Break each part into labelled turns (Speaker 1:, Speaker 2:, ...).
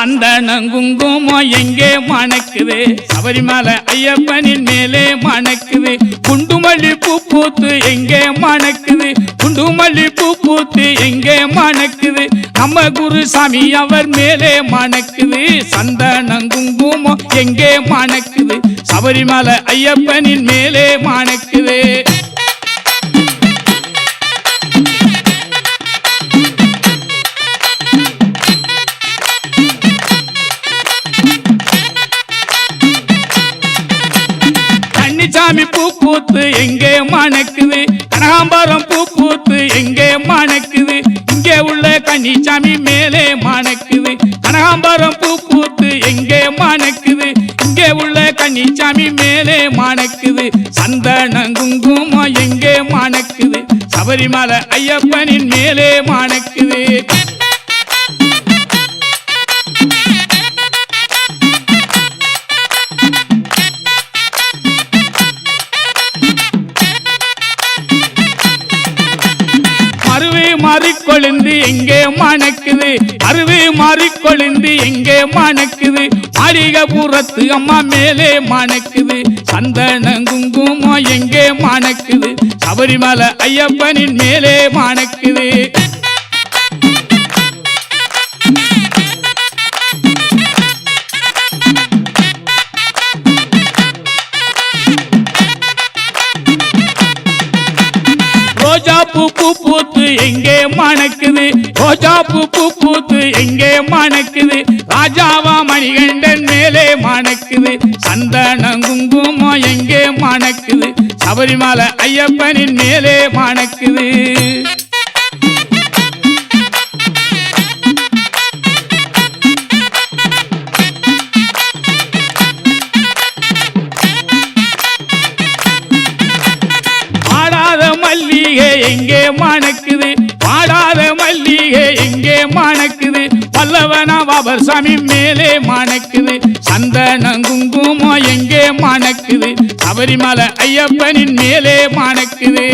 Speaker 1: சந்தனம் குங்குமம் எங்கே மணக்குது? சபரிமலை ஐயப்பனின் மேலே மணக்குது. குண்டுமல்லி பூ பூத்து எங்கே மணக்குது? குண்டுமல்லி பூ பூத்து எங்கே மணக்குது? நம்ம குருசாமி அவர் மேலே மணக்குது. சந்தனம் குங்குமம் எங்கே மணக்குது? சபரிமலை ஐயப்பனின் மேலே மணக்கு கன்னிச்சாமி பூ பூத்து எங்கே மணக்குது? கனகாம்பரம் பூ பூத்து எங்கே மணக்குது? இங்கே உள்ள கன்னிச்சாமி மேலே மணக்குது. கனகாம்பரம் பூ பூத்து எங்கே மணக்குது? இங்கே உள்ள கன்னிச்சாமி மேலே மணக்குது. சந்தன குங்குமம் எங்கே மணக்குது? சபரிமலை ஐயப்பனின் மேலே மணக்கு எங்கே மணக்குது. அருவி மாறி கொழுந்து எங்கே மணக்குது? மாளிகபுரத்து அம்மா மேலே மணக்குது. சந்தன குங்குமம் எங்கே மணக்குது? சபரிமலை ஐயப்பனின் மேலே மணக்குது. ரோஜா பூ பூ பூத்து எங்கே மணக்கு ரோஜா பூ பூத்து எங்கே மணக்குது ராஜாவா மணிகண்டன் மேலே மணக்குது சந்தன குங்குமம் எங்கே மணக்குது சபரிமலை ஐயப்பனின் மேலே மணக்குது மல்லிகை எங்கே மணக்குது பாடாத மல்லிகை எங்கே மணக்குது. பல்லவனா பாபர் சாமி மேலே மணக்குது. சந்தன குங்குமம் எங்கே மணக்குது. சபரிமலை ஐயப்பனின் மேலே மணக்குது.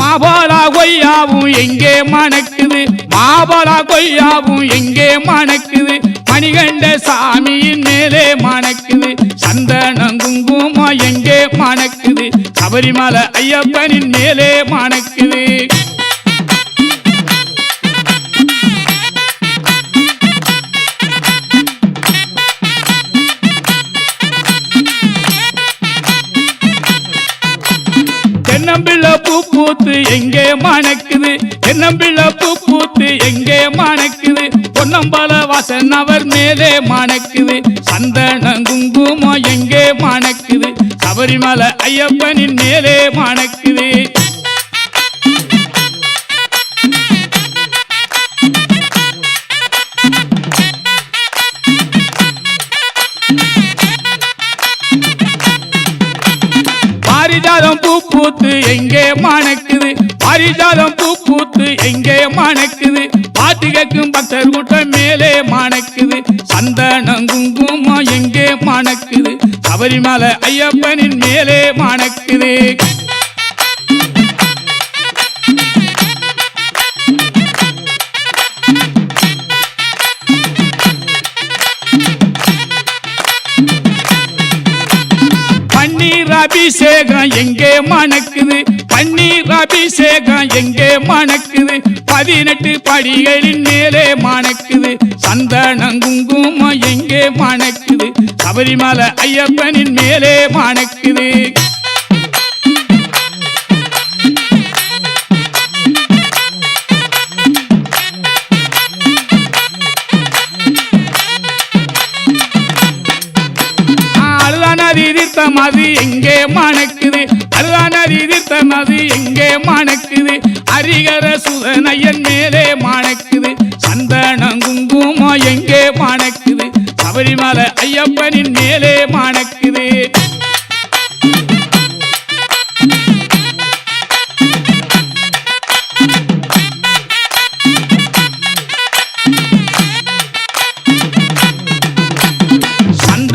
Speaker 1: மாபாலா கொய்யாவும் எங்கே மணக்குது. மாபாலா கொய்யாவும் எங்கே மணக்குது. மணிகண்ட சாமியின் மேலே மணக்குது. சந்தனம் குங்குமா எங்கே மணக்குது. சபரிமலை ஐயப்பனின் மேலே மணக்குது. தென்னம்பிள்ளை பூ பூத்து எங்கே மணக்குது. தென்னம்பிள்ளை பூ பூத்து எங்கே மணக்குது. பொன்னம்பல வாசன் அவர் மேலே மணக்குது சந்தன குங்குமம் எங்கே மணக்குது சபரிமலை ஐயப்பனின் மேலே மணக்குது சந்தனம் குங்குமம் எங்கே மணக்குது? சபரிமலை ஐயப்பனின் மேலே மணக்குது. பன்னீர் அபிஷேகம் எங்கே மணக்குது? பன்னீர் அபிஷேகம் எங்கே மணக்குது? பதினெட்டு படிகளின் மேலே மணக்குது. சந்தனம் குங்குமம் எங்கே மணக்குது? சபரிமலை ஐயப்பனின் மேலே மணக்குது. தீர்த்த மது எங்கே மணக்குது? அல்லான தீர்த்த மதி எங்கே மணக்குது? அரிகர சுதனையன் மேலே மணக்குது. சந்தனம் குங்குமம் எங்கே மணக்குது? சபரிமலை ஐயப்பனின் மேலே மணக்குது.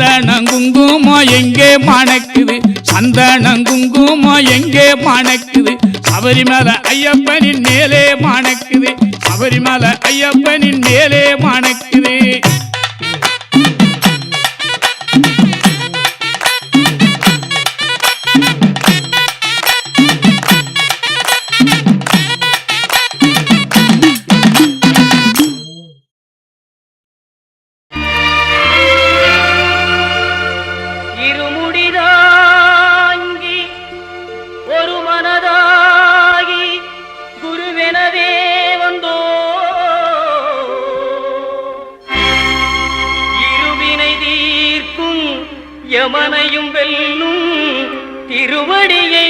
Speaker 1: சந்தனங்குங்குமம் எங்கே மணக்குது? சந்தனங்குங்குமம் எங்கே மணக்குது? சபரிமலை ஐயப்பனின் மேலே மணக்குது. சபரிமலை ஐயப்பனின் மேலே மணக்குது.
Speaker 2: மனதாகி குருவெனவே வந்தோ. இருவினை தீர்க்கும் யமனையும் வெல்லும் திருவடியை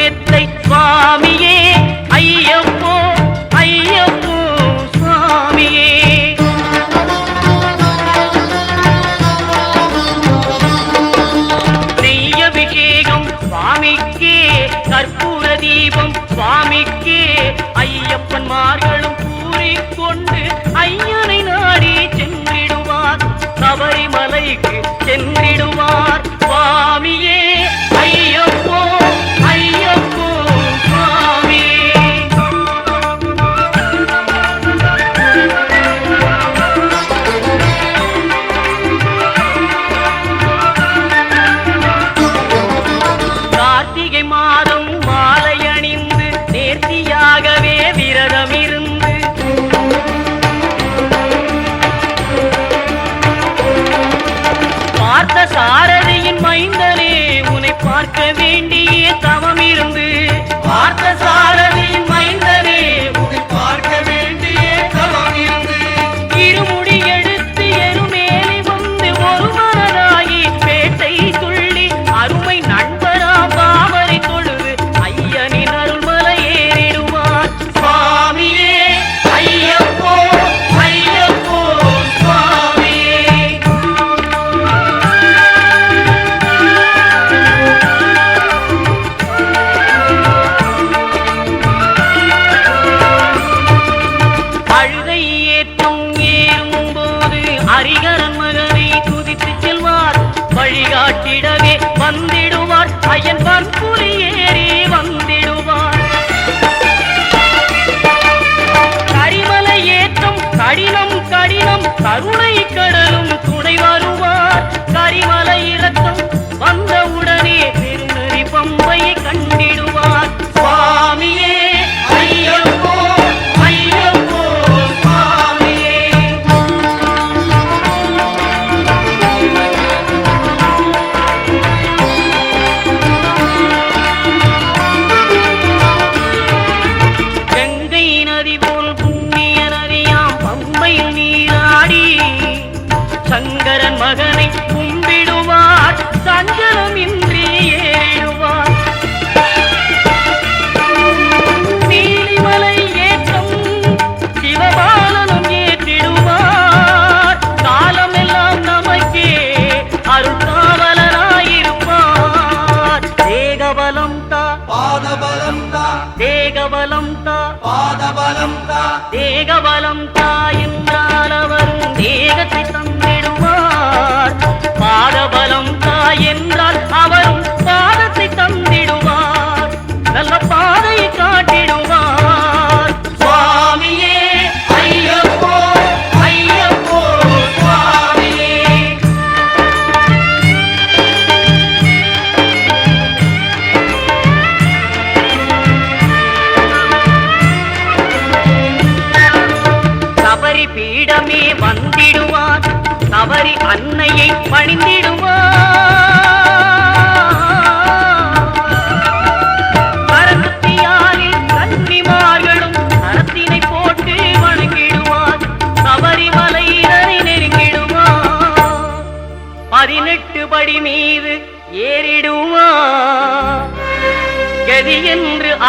Speaker 2: மெத்தை சுவாமியே. ஐயப்போ ஐயப்போ சுவாமியே. நெய்யபிஷேகம் சுவாமிக்கே. கற்பூர தீபம் சுவாமிக்கே. ஐயப்பன்மார்களும் கூறிக்கொண்டு ஐயனை நாடி சென்றிடுவார். சபரிமலைக்கு சென்றிடுவார் கடினம் கடினம் கருணை கடலும் சங்கரன் மகனை கும்பிடுவார். சஞ்சலமின்றி ஏறுவார் நீலிமலை ஏற்றம் சிவபாலனும் ஏற்றிடுவார். காலமெல்லாம் நமக்கே அருள்காவலனாயிருப்பார் தேகபலம் தா.
Speaker 3: பாதபலம் தா.
Speaker 2: தேகபலம் தா.
Speaker 3: பாதபலம் தா.
Speaker 2: தேகபலம் தாயென்றால் அவரும் தேகத்தை என்றால்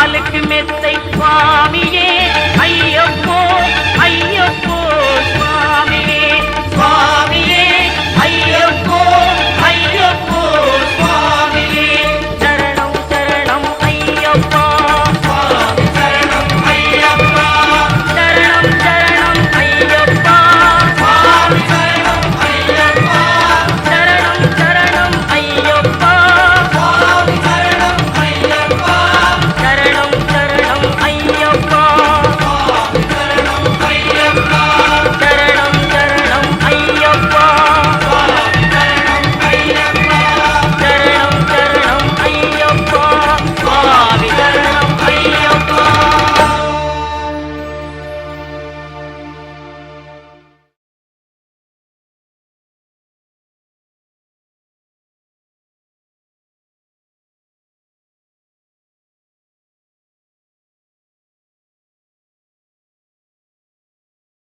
Speaker 2: காலுக்கு மெத்தை சுவாமியே. ஐயப்போ ஐயப்போ.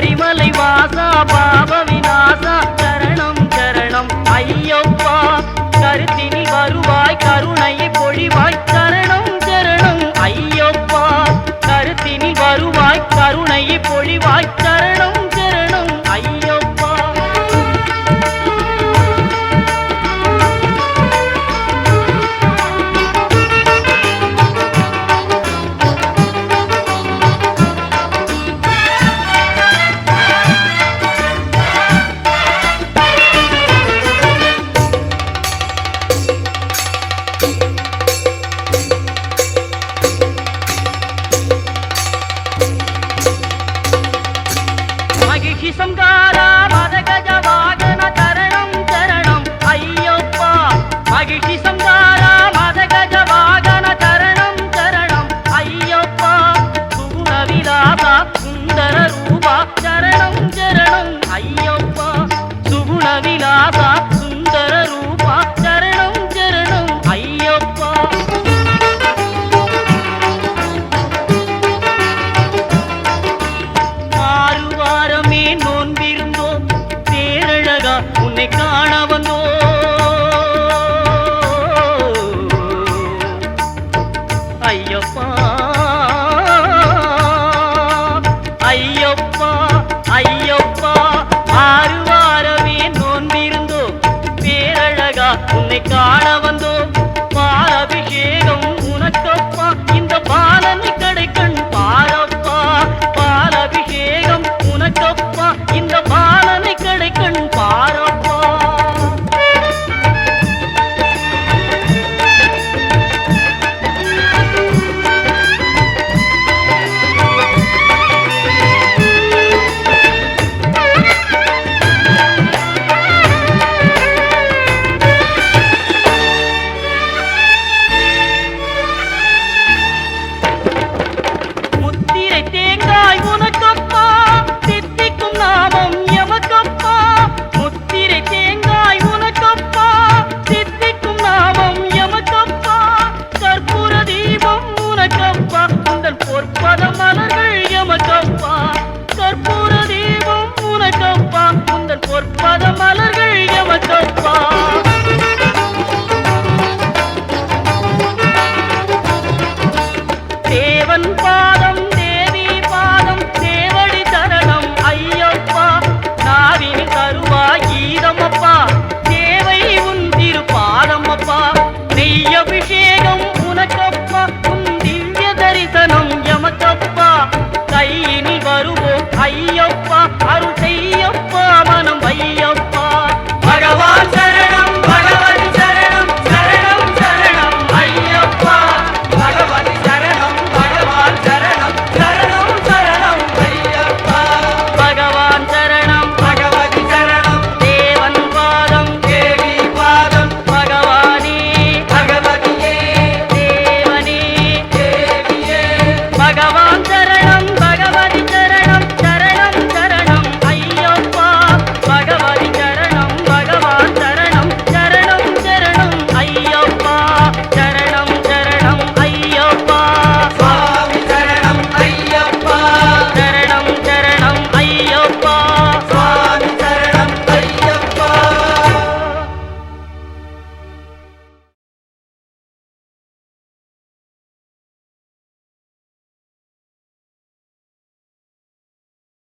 Speaker 2: கரிமலை வாசா பாப.